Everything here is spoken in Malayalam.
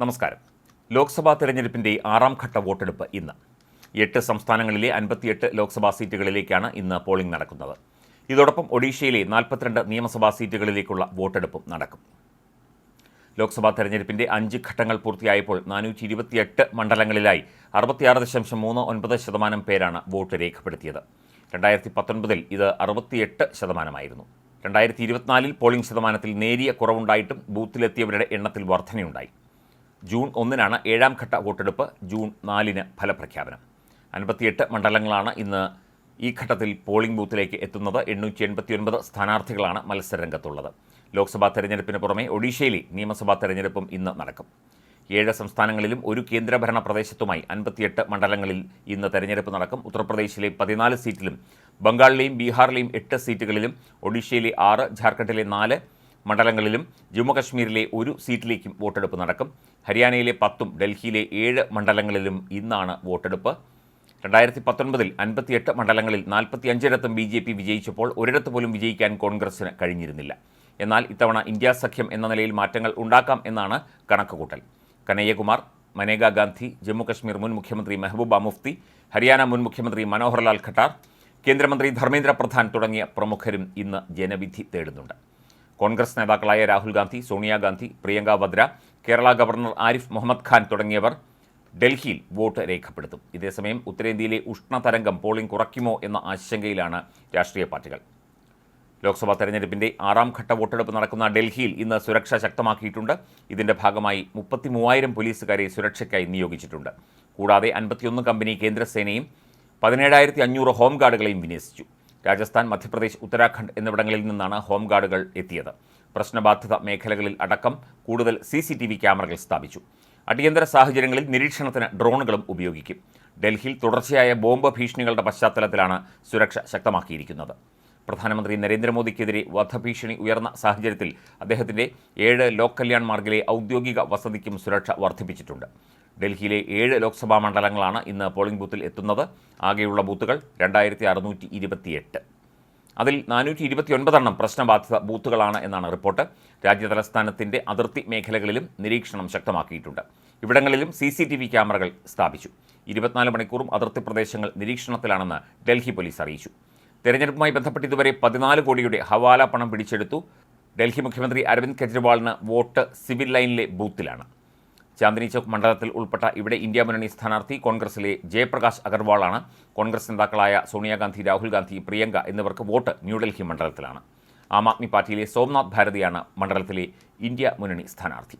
നമസ്കാരം. ലോക്സഭാ തെരഞ്ഞെടുപ്പിന്റെ ആറാം ഘട്ട വോട്ടെടുപ്പ് ഇന്ന്. എട്ട് സംസ്ഥാനങ്ങളിലെ അൻപത്തിയെട്ട് ലോക്സഭാ സീറ്റുകളിലേക്കാണ് ഇന്ന് പോളിംഗ് നടക്കുന്നത്. ഇതോടൊപ്പം ഒഡീഷയിലെ നാൽപ്പത്തിരണ്ട് നിയമസഭാ സീറ്റുകളിലേക്കുള്ള വോട്ടെടുപ്പും നടക്കും. ലോക്സഭാ തെരഞ്ഞെടുപ്പിന്റെ അഞ്ച് ഘട്ടങ്ങൾ പൂർത്തിയായപ്പോൾ നാനൂറ്റി ഇരുപത്തിയെട്ട് മണ്ഡലങ്ങളിലായി അറുപത്തിയാറ് ദശാംശം മൂന്ന് ഒൻപത് ശതമാനം പേരാണ് വോട്ട് രേഖപ്പെടുത്തിയത്. രണ്ടായിരത്തി പത്തൊൻപതിൽ ഇത് അറുപത്തിയെട്ട് ശതമാനമായിരുന്നു. രണ്ടായിരത്തി ഇരുപത്തിനാലിൽ പോളിംഗ് ശതമാനത്തിൽ നേരിയ കുറവുണ്ടായിട്ടും ബൂത്തിലെത്തിയവരുടെ എണ്ണത്തിൽ വർധനയുണ്ടായി. ജൂൺ ഒന്നിനാണ് ഏഴാം ഘട്ട വോട്ടെടുപ്പ് ജൂൺ നാലിന് ഫലപ്രഖ്യാപനം. അൻപത്തിയെട്ട് മണ്ഡലങ്ങളാണ് ഇന്ന് ഈ ഘട്ടത്തിൽ പോളിംഗ് ബൂത്തിലേക്ക് എത്തുന്നത്. എണ്ണൂറ്റി എൺപത്തിയൊൻപത് സ്ഥാനാർത്ഥികളാണ് മത്സരരംഗത്തുള്ളത്. ലോക്സഭാ തെരഞ്ഞെടുപ്പിന് പുറമെ ഒഡീഷയിലെ നിയമസഭാ തെരഞ്ഞെടുപ്പും ഇന്ന് നടക്കും. ഏഴ് സംസ്ഥാനങ്ങളിലും ഒരു കേന്ദ്രഭരണ പ്രദേശത്തുമായി അൻപത്തിയെട്ട് മണ്ഡലങ്ങളിൽ ഇന്ന് തെരഞ്ഞെടുപ്പ് നടക്കും. ഉത്തർപ്രദേശിലെ പതിനാല് സീറ്റിലും ബംഗാളിലെയും ബീഹാറിലെയും എട്ട് സീറ്റുകളിലും ഒഡീഷയിലെ ആറ് ജാർഖണ്ഡിലെ നാല് മണ്ഡലങ്ങളിലും ജമ്മുകശ്മീരിലെ ഒരു സീറ്റിലേക്കും വോട്ടെടുപ്പ് നടക്കും. ഹരിയാനയിലെ പത്തും ഡൽഹിയിലെ ഏഴ് മണ്ഡലങ്ങളിലും ഇന്നാണ് വോട്ടെടുപ്പ്. രണ്ടായിരത്തി പത്തൊൻപതിൽ അൻപത്തിയെട്ട് മണ്ഡലങ്ങളിൽ നാൽപ്പത്തിയഞ്ചിടത്തും ബി ജെ പി വിജയിച്ചപ്പോൾ ഒരിടത്ത് പോലും വിജയിക്കാൻ കോൺഗ്രസിന് കഴിഞ്ഞിരുന്നില്ല. എന്നാൽ ഇത്തവണ ഇന്ത്യ സഖ്യം എന്ന നിലയിൽ മാറ്റങ്ങൾ ഉണ്ടാക്കാം എന്നാണ് കണക്കുകൂട്ടൽ. കനയ്യകുമാർ മനേക ഗാന്ധി ജമ്മുകശ്മീർ മുൻ മുഖ്യമന്ത്രി മെഹബൂബ മുഫ്തി ഹരിയാന മുൻ മുഖ്യമന്ത്രി മനോഹർലാൽ ഖട്ടാർ കേന്ദ്രമന്ത്രി ധർമ്മേന്ദ്ര പ്രധാൻ തുടങ്ങിയ പ്രമുഖരും ഇന്ന് ജനവിധി തേടുന്നുണ്ട്. കോൺഗ്രസ് നേതാക്കളായ രാഹുൽ ഗാന്ധി സോണിയാഗാന്ധി പ്രിയങ്ക വദ്ര കേരള ഗവർണർ ആരിഫ് മുഹമ്മദ് ഖാൻ തുടങ്ങിയവർ ഡൽഹിയിൽ വോട്ട് രേഖപ്പെടുത്തും. ഇതേസമയം ഉത്തരേന്ത്യയിലെ ഉഷ്ണതരംഗം പോളിംഗ് കുറയ്ക്കുമോ എന്ന ആശങ്കയിലാണ് രാഷ്ട്രീയ പാർട്ടികൾ. ലോക്സഭാ തെരഞ്ഞെടുപ്പിന്റെ ആറാം ഘട്ട വോട്ടെടുപ്പ് നടക്കുന്ന ഡൽഹിയിൽ ഇന്ന് സുരക്ഷ ശക്തമാക്കിയിട്ടുണ്ട്. ഇതിന്റെ ഭാഗമായി മുപ്പത്തി മൂവായിരം പോലീസുകാരെ സുരക്ഷയ്ക്കായി നിയോഗിച്ചിട്ടുണ്ട്. കൂടാതെ അൻപത്തിയൊന്ന് കമ്പനി കേന്ദ്രസേനയും പതിനേഴായിരത്തി അഞ്ഞൂറ് ഹോംഗാർഡുകളെയും വിന്യസിച്ചു. രാജസ്ഥാൻ മധ്യപ്രദേശ് ഉത്തരാഖണ്ഡ് എന്നിവിടങ്ങളിൽ നിന്നാണ് ഹോംഗാർഡുകൾ എത്തിയത്. പ്രശ്നബാധിത മേഖലകളിൽ അടക്കം കൂടുതൽ സി സി ടി വി ക്യാമറകൾ സ്ഥാപിച്ചു. അടിയന്തര സാഹചര്യങ്ങളിൽ നിരീക്ഷണത്തിന് ഡ്രോണുകളും ഉപയോഗിക്കും. ഡൽഹിയിൽ തുടർച്ചയായ ബോംബ് ഭീഷണികളുടെ പശ്ചാത്തലത്തിലാണ് സുരക്ഷ ശക്തമാക്കിയിരിക്കുന്നത്. പ്രധാനമന്ത്രി നരേന്ദ്രമോദിക്കെതിരെ വധഭീഷണി ഉയർന്ന സാഹചര്യത്തിൽ അദ്ദേഹത്തിന്റെ ഏഴ് ലോക് കല്യാൺ മാർഗിലെ ഔദ്യോഗിക വസതിക്കും സുരക്ഷ വർദ്ധിപ്പിച്ചിട്ടുണ്ട്. ഡൽഹിയിലെ ഏഴ് ലോക്സഭാ മണ്ഡലങ്ങളാണ് ഇന്ന് പോളിംഗ് ബൂത്തിൽ എത്തുന്നത്. ആകെയുള്ള ബൂത്തുകൾ രണ്ടായിരത്തി അറുന്നൂറ്റി ഇരുപത്തിയെട്ട് അതിൽ നാനൂറ്റി ഇരുപത്തിയൊൻപതെണ്ണം പ്രശ്നബാധിത ബൂത്തുകളാണ് എന്നാണ് റിപ്പോർട്ട്. രാജ്യതലസ്ഥാനത്തിന്റെ അതിർത്തി മേഖലകളിലും നിരീക്ഷണം ശക്തമാക്കിയിട്ടുണ്ട്. ഇവിടങ്ങളിലും സി സി ടി വി ക്യാമറകൾ സ്ഥാപിച്ചു. ഇരുപത്തിനാല് മണിക്കൂറും അതിർത്തി പ്രദേശങ്ങൾ നിരീക്ഷണത്തിലാണെന്ന് ഡൽഹി പോലീസ് അറിയിച്ചു. തെരഞ്ഞെടുപ്പുമായി ബന്ധപ്പെട്ട് ഇതുവരെ പതിനാല് കോടിയുടെ ഹവാല പണം പിടിച്ചെടുത്തു. ഡൽഹി മുഖ്യമന്ത്രി അരവിന്ദ് കെജ്രിവാളിന് വോട്ട് സിവിൽ ലൈനിലെ ബൂത്തിലാണ്. ചാന്ദിനി ചൗക്ക് മണ്ഡലത്തിൽ ഉൾപ്പെട്ട ഇവിടെ ഇന്ത്യ മുന്നണി സ്ഥാനാർത്ഥി കോൺഗ്രസിലെ ജയപ്രകാശ് അഗർവാളാണ്. കോൺഗ്രസ് നേതാക്കളായ സോണിയാഗാന്ധി രാഹുൽ ഗാന്ധി പ്രിയങ്ക എന്നിവർക്ക് വോട്ട് ന്യൂഡൽഹി മണ്ഡലത്തിലാണ്. ആം ആദ്മി പാർട്ടിയിലെ സോംനാഥ് ഭാരതിയാണ് മണ്ഡലത്തിലെ ഇന്ത്യ മുന്നണി സ്ഥാനാർത്ഥി.